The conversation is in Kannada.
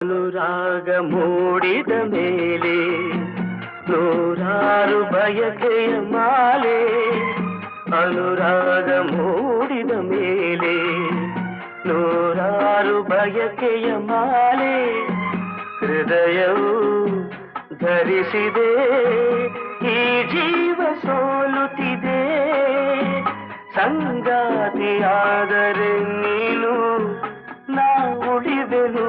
ಅನುರಾಗ ಮೂಡಿದ ಮೇಲೆ ನೂರಾರು ಬಯಕೆಯ ಮಾಲೆ ಅನುರಾಗ ಮೂಡಿದ ಮೇಲೆ ನೂರಾರು ಬಯಕೆಯ ಮಾಲೆ ಹೃದಯವು ಧರಿಸಿದೆ, ಈ ಜೀವ ಸೋಲುತ್ತಿದೆ. ಸಂಗಾತಿಯಾದರೆ ನೀನು ನಾ ಉಳಿದೆನು